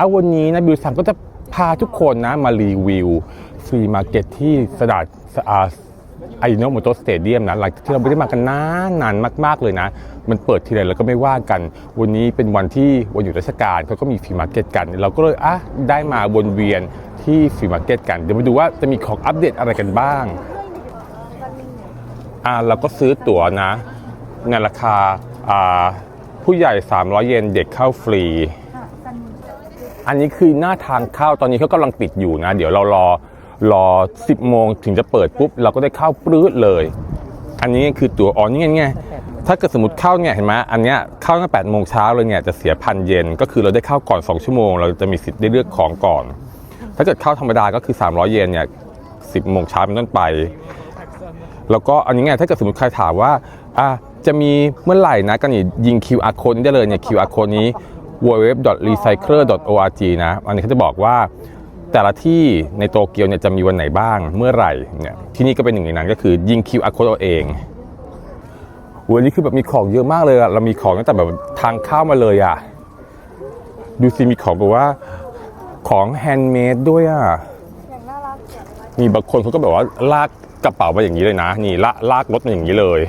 เอาวันนี้นะบิวสันก็จะพาทุกคนนะมารีวิวฟรีมาร์เก็ตที่สดาดอาไอโนโมโตสเตเดียมนะหลังจากที่เราไม่ได้มากันนานนานมาก ๆ เลยนะ มันเปิดทีไรเราก็ไม่ว่ากัน วันนี้เป็นวันที่วันหยุดราชการเขาก็มีฟรีมาร์เก็ตกัน เราก็เลยอะได้มาวนเวียนที่ฟรีมาร์เก็ตกัน เดี๋ยวมาดูว่าจะมีของอัปเดตอะไรกันบ้างอ่าเราก็ซื้อตั๋วนะ ในราคาอ่าผู้ใหญ่ 300 เยนเด็กเข้าฟรี อันนี้คือหน้าทางเข้าตอนนี้เขากำลังปิดอยู่นะ เดี๋ยวเรารอรอ 10 โมงถึงจะเปิดปุ๊บ เราก็ได้เข้าปลื้ดเลย อันนี้คือตั๋วอ๋อนี่ไงถ้าเกิดสมมติเข้าเนี่ยเห็นไหมอันเนี้ยเข้าตั้ง8โมงเช้าเลยเนี่ยจะเสียพันเยนก็คือเราได้เข้าก่อน 2 ชั่วโมง เราจะมีสิทธิ์ได้เลือกของก่อน ถ้าเกิดเข้าธรรมดาก็คือ 300 เยนเนี่ย10โมงเช้าเป็นต้นไป แล้วก็อันนี้ไงถ้าเกิดสมมติใครถามว่าอะจะมีเมื่อไหร่นะก็นี่ยิง QR code นี้ได้เลยเนี่ย QR code นี้ www.recycler.org นะอันนี้เขาจะบอกว่าแต่ละที่ในโตเกียวเนี่ยจะมีวันไหนบ้างเมื่อไหร่เนี่ยที่นี่ก็เป็นหนึ่งในนั้นก็คือยิง QR code เอาเองวันนี้คือแบบมีของเยอะมากเลยอะเรามีของตั้งแต่แบบทางเข้ามาเลยอะดูสิมีของแบบว่าของแฮนด์เมดด้วยอะอย่างน่ารักมีบางคนเขาก็แบบว่าลากกระเป๋ามาอย่างนี้เลยนะ นี่ละลากรถมาอย่างนี้เลย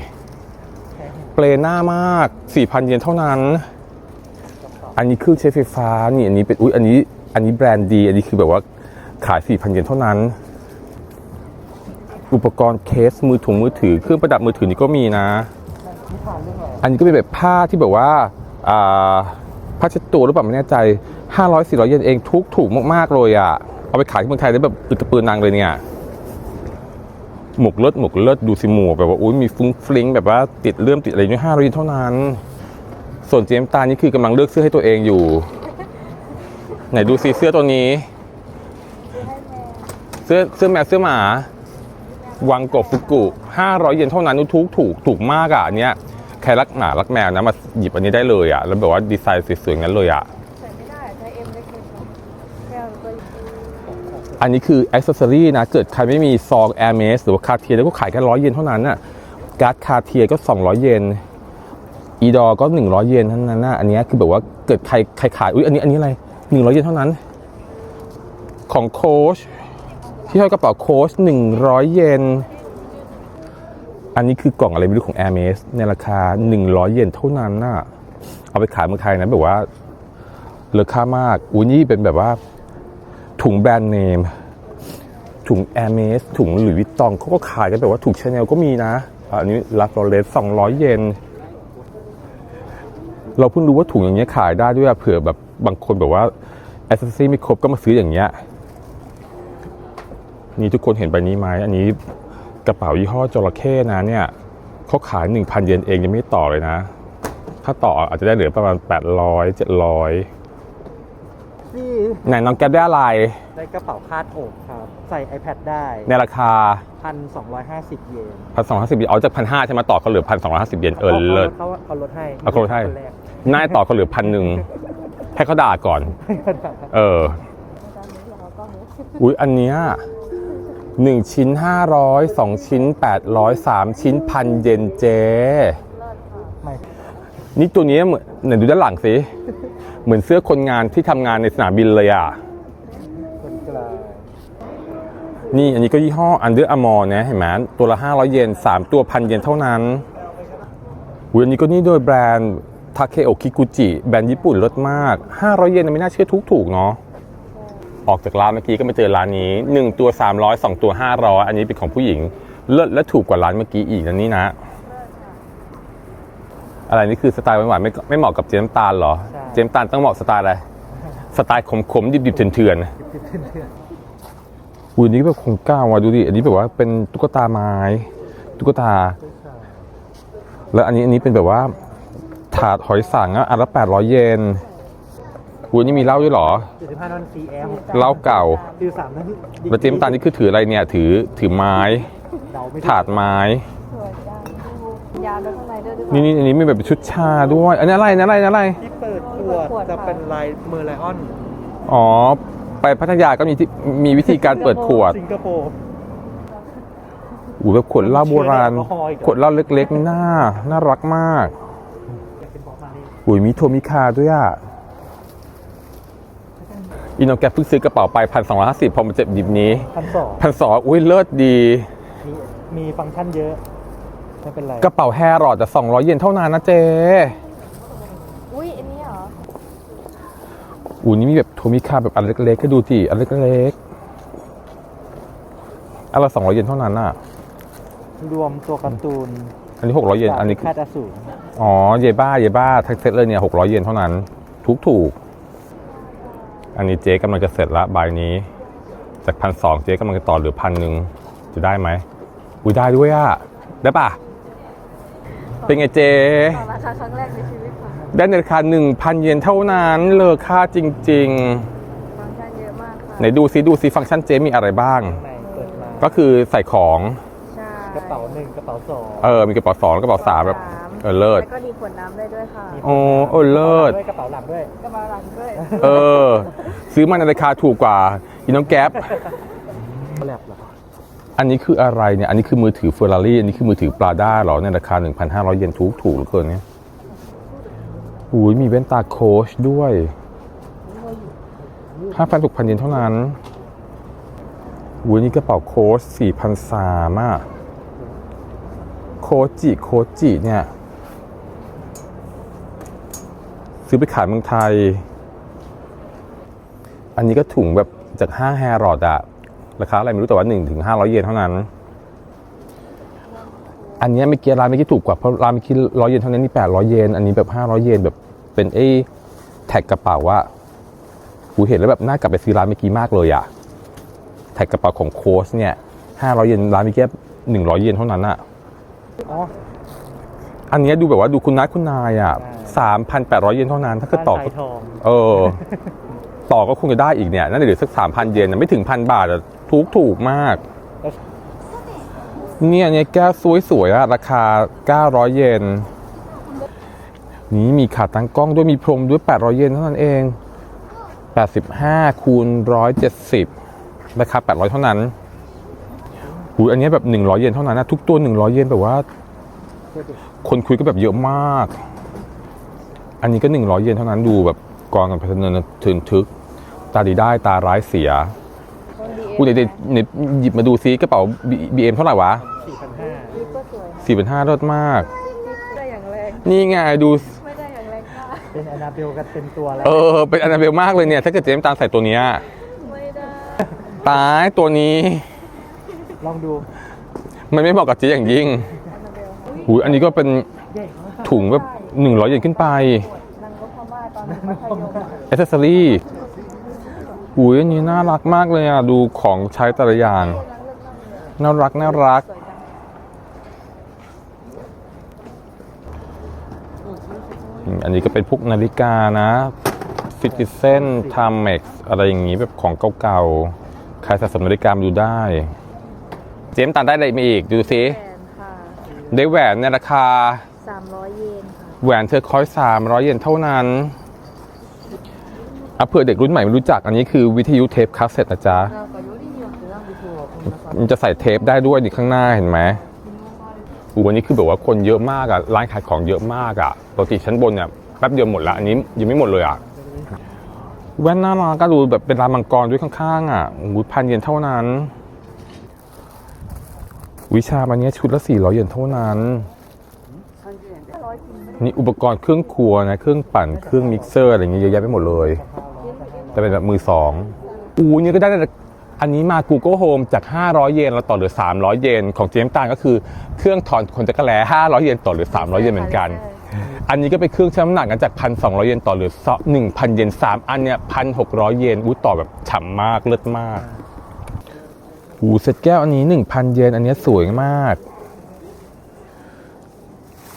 เปลหน้ามาก 4,000 เยนเท่านั้น อันนี้เครื่องใช้ไฟฟ้านี่อันนี้เป็นอุ้ยอันนี้ อันนี้แบรนด์ดี อันนี้คือแบบว่าขาย4,000เยนเท่านั้น อุปกรณ์เคสมือถุงมือถือเครื่องประดับมือถือนี่ก็มีนะ อันนี้ก็เป็นแบบผ้าที่แบบว่าอ่าผ้าเช็ดตัวหรือเปล่าไม่แน่ใจ500 400เยนเองทุกถูกมากๆเลยอะเอาไปขายที่เมืองไทยได้แบบอึดตะปืนนางเลยเนี่ยหมกเลิศหมกเลิศดูสิหมวกแบบว่าอุ้ยมีฟุ้งฟลิงแบบว่าติดเลื่อมติดอะไรอยู่ห้าร้อยเท่านั้น ส่วนเจมส์ตานี่คือกำลังเลือกเสื้อให้ตัวเองอยู่ ไหนดูสิเสื้อตัวนี้ เสื้อเสื้อแมวเสื้อหมา วังกบฟุกุ500เยนเท่านั้นถูกถูกถูกมากอะอันเนี้ยใครรักหมารักแมวนะมาหยิบอันนี้ได้เลยอะแล้วแบบว่าดีไซน์สวยๆงั้นเลยอะอันนี้คืออ c เซสซอรี่นะ เกิดใครไม่มีซอง Air m e s หรือว่าคาเทียแล้วก็ขายแค่ร้อยเยนเท่านั้นน่ะ การ์ดคาเทียก็ 200 เยน อีดอก็ 100 เยนเท่านั้นนะอันนี้คือแบบว่าเกิดใครใครขายอุ้ยอันนี้อันนี้อะไร 100 เยนเท่านั้น ของโค้ชที่ห้อยกระเป๋าโค้ช100 เยนอันนี้คือกล่องอะไรไม่รู้ของ Air m e s ในราคา 100 เยนเท่านั้นน่ะเอาไปขายเมืองไทยนะแบบว่าเลอค่ามากอุ้ยนี่เป็นแบบว่าถุงแบรนด์เนมถุง a อ r m e s ถุงหรือวิตตองเขาก็ขายกันแบบว่าถุงชาแนลก็มีนะอันนี้ลาฟลอเรสสองร้อยเยน เราเพิ่งรู้ว่าถุงอย่างเงี้ยขายได้ด้วยอะเผื่อแบบบางคนแบบว่าแอสเซสซี่ไม่ครบก็มาซื้ออย่างเงี้ยนี่ทุกคนเห็นใบนี้ไหมอันนี้กระเป๋ายี่ห้อจระเข้นะเนี่ยเขาขาย 1,000 เยนเองยังไม่ต่อเลยนะ ถ้าต่ออาจจะได้เหลือประมาณ 800 700นี่ไหนน้องแก๊ปได้อะไร ได้กระเป๋าคาดอกครับ ใส่ iPad ได้ในราคา 1,250 เยนพันสองร้อยห้าสิบเยนเอาจากพันห้าใช่ไหมต่อเขาเหลือพันสองร้อยห้าสิบเยนเออเลิศเขาเขาลดให้เอาเขาลดให้คนแรก น่าจะต่อเขาเหลือพันหนึ่งให้เขาด่าก่อน เออ อุ้ยอันเนี้ยหนึ่งชิ้นห้าร้อยสองชิ้นแปดร้อยสามชิ้นพันเยนเจไม่นี่ตัวนี้เหมือนไหนดูด้านหลังสิ เหมือนเสื้อคนงานที่ทำงานในสนามบินเลยอะคนกลางนี่อันนี้ก็ยี่ห้อ Under Armour นะเห็นไหมตัวละ500เยน3ตัวพันเยนเท่านั้นอุ้ยอันนี้ก็นี่โดยแบรนด์ Takeo Kikuchi แบรนด์ญี่ปุ่นลดมาก 500 เยนไม่น่าเชื่อทุกถูกๆเนาะออกจากร้านเมื่อกี้ก็มาเจอร้านนี้ 1 ตัว 300 2 ตัว 500 อันนี้เป็นของผู้หญิง เลิศและถูกกว่าร้านเมื่อกี้อีกอันนี้นะ อะไรนี่คือสไตล์หวานๆไม่ไม่เหมาะกับเจมส์ตาลเหรอ เจมส์ตาลต้องเหมาะสไตล์อะไร สไตล์ขมๆดิบๆเถื่อนๆอุ้ยอันนี้แบบของเก่าอะดูดิ อันนี้แบบว่าเป็นตุ๊กตาไม้ ตุ๊กตา แล้วอันนี้อันนี้เป็นแบบว่า ถาดหอยสังอะอันละแปดร้อยเยนอุ้ยอันนี่มีเหล้าด้วยเหรอ75นอนซีแอลเหล้าเก่าคือสามนั่นแล้วเจมส์ตาลนี่คือถืออะไรเนี่ยถือถือไม้ เดาไม่ถูกถาดไม้สวยจังยาวด้วยข้างในด้วยด้วยนี่นี่อันนี้มีแบบชุดชาด้วย อันนี้อะไรอันนี้อะไรอันนี้อะไร ที่เปิดขวดจะเป็นลายเมอร์ไลออนอ๋อ ไปพัทยาก็มีที่มีวิธีการเปิดขวดสิงคโปร์อูแบบขวดเหล้าโบราณ ขวดเหล้าเล็กๆน่า น่ารักมาก อยากเป็นบอกมานี่อุ้ยมีโทมิคาด้วยอะอีน้องแกเพิ่งซื้อกระเป๋าไปพันสองร้อยห้าสิบพอมาเจ็บหยิบนี้พันสองพันสองอุ้ยเลิศดี มีมีฟังก์ชันเยอะ ไม่เป็นไร กระเป๋าแฮร์รอดแต่สองร้อยเยนเท่านั้นนะเจอุ้ยอันนี้เหรออูนี่มีแบบโทมิคาแบบอันเล็กๆก็ดูสิอันเล็กๆอันละสองร้อยเยนเท่านั้นน่ะ รวมตัวการ์ตูน อันนี้หกร้อยเยน อันนี้คือคาดอสูรอ๋อ เยบ้า เยบ้าทั้งเซตเลยเนี่ยหกร้อยเยนเท่านั้น ถูกถูก อันนี้เจ๊กำลังจะเสร็จละใบนี้ จากพันสองเจ๊กำลังจะต่อเหลือพันหนึ่งจะได้ไหม อุ้ยได้ด้วยอะได้ปะเป็นไงเจ๊ต่อราคาครั้งแรกในชีวิตค่ะได้ในราคาหนึ่งพันเยนเท่านั้น เลอค่าจริง ฟังก์ชันเยอะมากค่ะ ๆ ไหนดูซิดูซิฟังก์ชันเจ๊มีอะไรบ้าง ข้างในเปิดมา ก็คือใส่ของใช่ กระเป๋าหนึ่งกระเป๋าสองเออ มีกระเป๋าสองกระเป๋าสามแบบเออเลิศแล้วก็ดีขวดน้ำได้ด้วยค่ะโอ้โอ้เลิศด้วยกระเป๋าหลังด้วยกระเป๋าหลังด้วยเออ ซื้อมาในราคาถูกกว่าอีน้องแก๊ปแลบเหรออันนี้คืออะไรเนี่ย อันนี้คือมือถือเฟอร์รารี่อันนี้คือมือถือปลาด้าเหรอในราคา 1,500 เยนถูกถูกเหลือเกินเนี่ยอุ้ยมีแว่นตาโค้ชด้วย5,600เยนเท่านั้นอุ้ยนี่กระเป๋าโค้ช4,300อะโค จิ โคจิเนี่ย ซื้อไปขายเมืองไทย อันนี้ก็ถุงแบบจากห้างแฮร์รอดอะราคาอะไรไม่รู้แต่ว่า1ถึง500เยนเท่านั้น อันนี้ยเมื่อกี้ร้านเมื่อกี้ถูกกว่าเพราะร้านเมื่อกี้ร้อยเยนเท่านั้นนี่800เยนอันนี้แบบ500เยนแบบเป็นไอ้แท็กกระเป๋าว่ากูเห็นแล้วแบบน่ากลับไปซื้อร้านเมื่อกี้มากเลยอะแท็กกระเป๋าของโค้ชเนี่ย500เยนร้านเมื่อกี้100เยนเท่านั้นอะ อ๋อ อันเนี้ยดูแบบว่าดูคุณนัทคุณนายอะใช่3,800เยนเท่านั้น ถ้าเกิดต่อบ้านก็สายทองเออ ต่อก็คงจะได้อีกเนี่ยน่าจะเหลือสักสามพันเยนนะไม่ถึงพันบาทอะถูกถูกมาก เนี่ยเนี่ยแก้วสวยๆอะราคา 900 เยน นี้มีขาตั้งกล้องด้วยมีพรมด้วย 800 เยนเท่านั้นเอง 85 คูณ 170 ราคา 800 เท่านั้น หูอันเนี้ยแบบ100เยนเท่านั้นนะทุกตัว100เยนแบบว่า คนคุยก็แบบเยอะมาก อันนี้ก็100เยนเท่านั้นดูแบบกองกันพัฒนาทึนทึก ตาดีได้ตาร้ายเสียต้นดีกูเดี๋ยวเดี๋ยวเดี๋ยวหยิบมาดูซิกระเป๋า BM เท่าไหร่วะ4,500ลิปก็สวยนะ4 5 0 0รถมากลิปได้อย่างแรงนี่ไงดูไม่ได้อย่างแรงค่ะเป็นอนาเบลกันเต็มตัวแล้ว เออ เป็นอนาเบลมากเลยเนี่ย ถ้าเกิดเจมส์ตามใส่ตัวเนี้ยไม่ได้ตายตัวนี้ ลองดู มันไม่เหมาะกับเจ๊อย่างยิ่งอันนาเบลค่ะหูอันนี้ก็เป็นใหญ่มากถุงแบบ100เยนขึ้นไปนางก็พม่าตอนมัธยมอ c เซสซอรี่อุ้ยอันนี้น่ารักมากเลยอะ ดูของใช้แต่ละอย่าง น่ารักน่ารักสวยจังอันนี้ก็เป็นพวกนาฬิกานะ Citizen Timex อะไรอย่างงี้แบบของเก่าๆ ใครสะสมนาฬิกามาดูได้ เจมส์ตันได้อะไรมาอีก ดูซิแฟนค่ะได้แหวนในราคา300เยนค่ะแหวนเธอคอย300เยนเท่านั้นอะเผื่อเด็กรุ่นใหม่ไม่รู้จักอันนี้คือวิทยุเทปคาสเซ็ตนะจ๊ะ มันจะใส่เทปได้ด้วยนี่ข้างหน้าเห็นไหมอูวันนี้คือแบบว่าคนเยอะมากอะร้านขายของเยอะมากอะปกติชั้นบนเนี่ยแป๊บเดียวหมดละอันนี้ยังไม่หมดเลยอะแว่นหน้ารักก็ดูแบบเป็นร้านมังกรด้วยข้างๆอะอูพันเยนเท่านั้น วิชามันเนี้ยชุดละ400เยนเท่านั้น นี่อุปกรณ์เครื่องครัวนะ เครื่องปั่น เครื่องมิกเซอร์อะไรอย่างเงี้ยเยอะแยะไปหมดเลย แต่เป็นแบบมือสองอูนี่ก็ได้แต่อันนี้มา Google Home จาก 500 เยนเราต่อเหลือ 300 เยนของเจมส์ตานก็คือเครื่องถอนขนจักรแล้500 เยนต่อเหลือ 300 เยนเหมือนกัน อันนี้ก็เป็นเครื่องชั่งน้ำหนักกันจาก 1,200 เยนต่อเหลือ 1,000 เยน3อันเนี่ย1,600 เยนอู้ต่อแบบฉ่ำมากเลิศมาก อูเซตแก้วอันนี้ 1,000 เยน อันนี้สวยมาก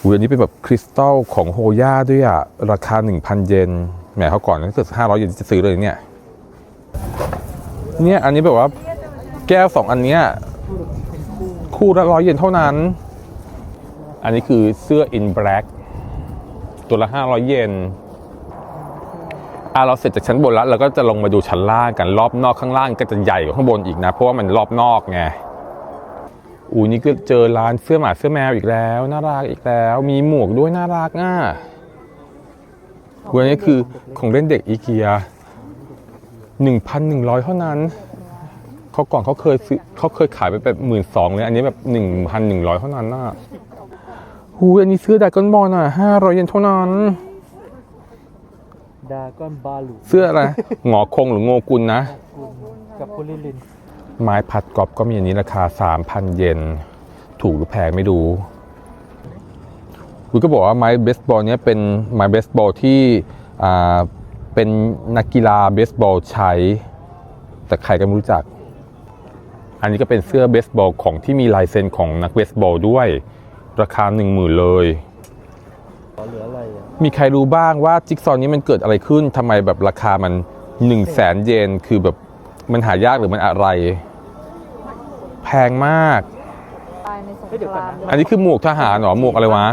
อูอันนี้เป็นแบบคริสตัลของโฮย่าด้วยอะราคา 1,000 เยนแหมเขาก่อนถ้าเกิด500 เยนจะซื้อเลยเนี่ย เนี่ยอันนี้แบบว่าแก้วสองอันเนี้ยคู่ละร้อยเยนเท่านั้น อันนี้คือเสื้อ in black ตัวละห้าร้อยเยน อะเราเสร็จจากชั้นบนแล้วเราก็จะลงมาดูชั้นล่างกันรอบนอกข้างล่างก็จะใหญ่กว่าข้างบนอีกนะ เพราะว่ามันรอบนอกไงอูนี่ก็เจอร้านเสื้อหมาเสื้อแมวอีกแล้ว น่ารักอีกแล้ว มีหมวกด้วยน่ารักอะอูอันนี้คือของเล่นเด็กอีเกีย1,100 เท่านั้นเขาก่อนเขาเคยซื้อเขาเคยขายไปแบบหมื่นสองเลย อันนี้แบบ1,100เท่านั้นน่ะหูอันนี้เสื้อดากอนบอลอะ500เยนเท่านั้น ดาก้อนบาลูเสื้ออะไร หงอคงหรือโงกุลนะ กับโพลิลิน ไม้พัดกอบก็มีอันนี้ราคา 3,000 เยน ถูกหรือแพงไม่ดูคุณก็บอกว่าไม้เบสบอลเนี้ยเป็นไม้เบสบอลที่อ่าเป็นนักกีฬาเบสบอลใช้ แต่ใครก็ไม่รู้จัก อันนี้ก็เป็นเสื้อเบสบอลของที่มีลายเซ็นของนักเบสบอลด้วย ราคา1 0,000เลยขอเหลืออะไรอะ มีใครรู้บ้างว่าจิ๊กซอว์นี้มันเกิดอะไรขึ้นทำไมแบบราคามัน1 0 0 0 0แสนเยนคือแบบมันหายากหรือมันอะไร แพงมาก ตายในสงครามอันนี้คือหมวกทหารเหรอหมวกอะไรวะ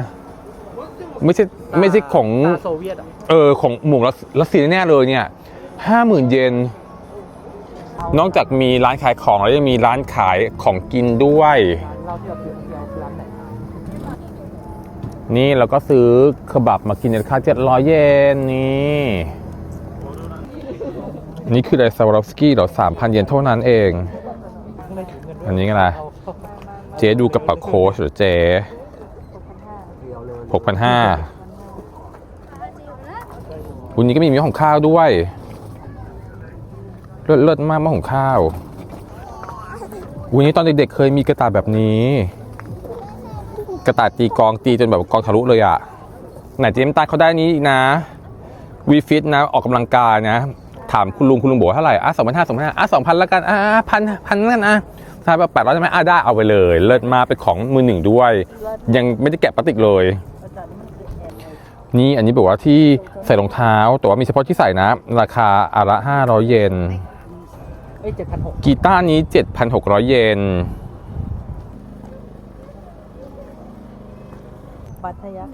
ไม่ใช่ไม่ใช่ของ ตาโซเวียตอะเออของหมวกรัสรัสเซียแน่ๆเลยเนี่ยห้าหมื่นเยน นอกจากมีร้านขายของแล้วยังมีร้านขายของกินด้วย เราที่เราเปลี่ยน นี่เราก็ซื้อเคบับมากินในราคา700เยนนี่ นี่คือไดซาวรอฟสกี้เหรอ3,000เยนเท่านั้นเอง อันนี้ไงล่ะเอาเจ๊ดูกระเป๋าโค้ชหรือเจ๊เดียวเลย6,500วันนี้ก็มีมีของข้าวด้วย เลิศเลิศมากมาของข้าววันนี้ตอนเด็กๆเคยมีกระต่ายแบบนี้ กระต่ายตีกลองตีจนแบบกลองทะลุเลยอะไหนเจมส์ตาเขาได้นี้อีกนะวีฟิตนะออกกำลังกายนะ ถามคุณลุงคุณลุงบอกว่าเท่าไหร่อะสองพันห้าสองพันห้าอะสองพันละกันอะพันพันละกันอะถ้าแบบแปดร้อยใช่ไหมอะได้เอาไปเลย เลิศมากเป็นของมือหนึ่งด้วย ยังไม่ได้แกะพลาสติกเลย นี่อันนี้บอกว่าที่ใส่รองเท้า แต่ว่ามีเฉพาะที่ใส่นะ ราคาอาละ500เยนเอ้ยเจ็ดพันหกกีตาร์นี้7,600เยน บัตรยัก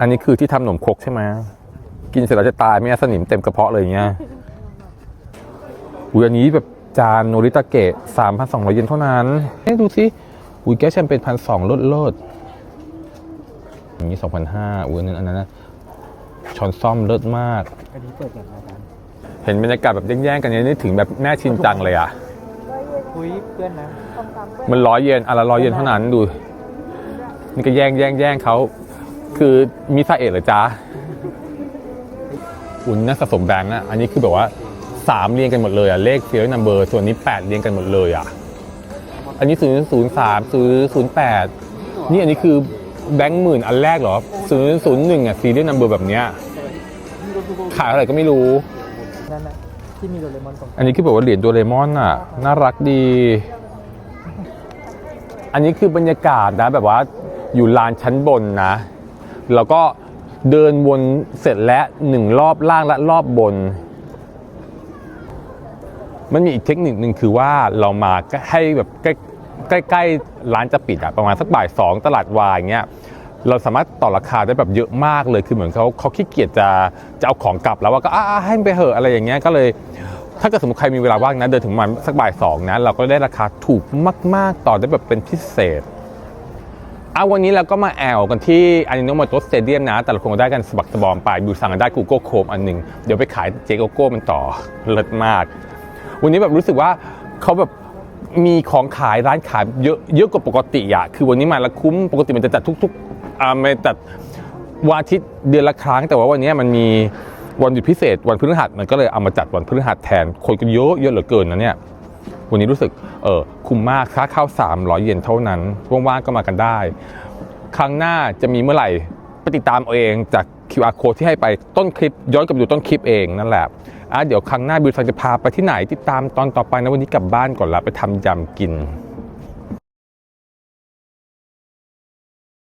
อันนี้คือที่ทำขนมครกใช่ไหมกินเสร็จแล้วจะตายไหมอะสนิมเต็มกระเพาะเลยอย่างเงี้ยอุ้ยอันนี้แบบจานโนริตาเกะ3,200เยนเท่านั้นเฮ้ยดูสิอุ้ยแก้วแชมเปญพันสองลดลดอย่างนี้2,500อุ้ยอันนั้นอันนั้นนะช้อนซ่อมเลิศมาก อันนี้เปิดแบบอาจารย์เห็นบรรยากาศแบบแย่งๆกันเนี้นี่ถึงแบบแม่ชินจังเลยอะ คุยเพื่อนนะมันร้อยเยนอะละร้อยเยนเท่านั้นดู นี่ก็แย่งแย่งแย่งเขาคือมีสาเอะเหรอจ๊ะอุ่นน่าสะสมแบงค์อะอันนี้คือแบบว่าสามเรียงกันหมดเลยอะเลขเฟียร์นัมเบอร์ส่วนนี้แปดเรียงกันหมดเลยอะอันนี้ศูนย์ศูนย์สามศูนย์ศูนย์แปดนี่อันนี้คือแบงค์หมื่นอันแรกเหรอศูนย์ศูนย์หนึ่งอะซีเรียลนัมเบอร์แบบเนี้ยขายเท่าไหร่ก็ไม่รู้นั่นน่ะที่มีโดเรมอนตรงอันนี้คือแบบว่าเหรียญโดเรมอนอะ น่ารักดี อันนี้คือบรรยากาศนะแบบว่า อยู่ลานชั้นบนนะ แล้วก็เดินวนเสร็จแล้วหนึ่งรอบล่างและรอบบน มันมีอีกเทคนิคหนึ่งคือว่าเรามาให้แบบใกล้ใกล้ๆร้านจะปิดอะประมาณสักบ่ายสองตลาดวายเงี้ยเราสามารถต่อราคาได้แบบเยอะมากเลยคือเหมือนเขาเขาขี้เกียจจะจะเอาของกลับแล้วว่าก็อ่าให้ไปเหอะอะไรอย่างเงี้ยก็เลยถ้าเกิดสมมติใครมีเวลาว่างนะเดินถึงมาสักบ่ายสองนะเราก็ได้ราคาถูกมาก ๆ ต่อได้แบบเป็นพิเศษ เอาวันนี้เราก็มาแอลกันที่อานิโนมโตสเตเดียมนะ แต่ละคนก็ได้กันสบักสบอมไปบิวสั่งกันได้ Google Chrome อันหนึ่งเดี๋ยวไปขายเจโกโก้มันต่อเลิศมาก วันนี้แบบรู้สึกว่าเขาแบบมีของขายร้านขายเยอะเยอะกว่าปกติอะคือวันนี้มาแล้วคุ้มปกติมันจะจัดทุกๆอ่าไม่จัดวันอาทิตย์เดือนละครั้ง แต่ว่าวันนี้มันมีวันหยุดพิเศษวันพฤหัสมันก็เลยเอามาจัดวันพฤหัสแทนคนก็เยอะเยอะเหลือเกินนะเนี่ย วันนี้รู้สึกเออคุ้มมากค่าเข้า300 เยนเท่านั้นว่างๆก็มากันได้ ครั้งหน้าจะมีเมื่อไหร่ไปติดตามเอาเองจาก QR code ที่ให้ไปต้นคลิป ย้อนกลับดูต้นคลิปเองนั่นแหละอะเดี๋ยวครั้งหน้าบิวซังจะพาไปที่ไหนติดตามตอนต่อไปนะวันนี้กลับบ้านก่อนละไปทำยำกิน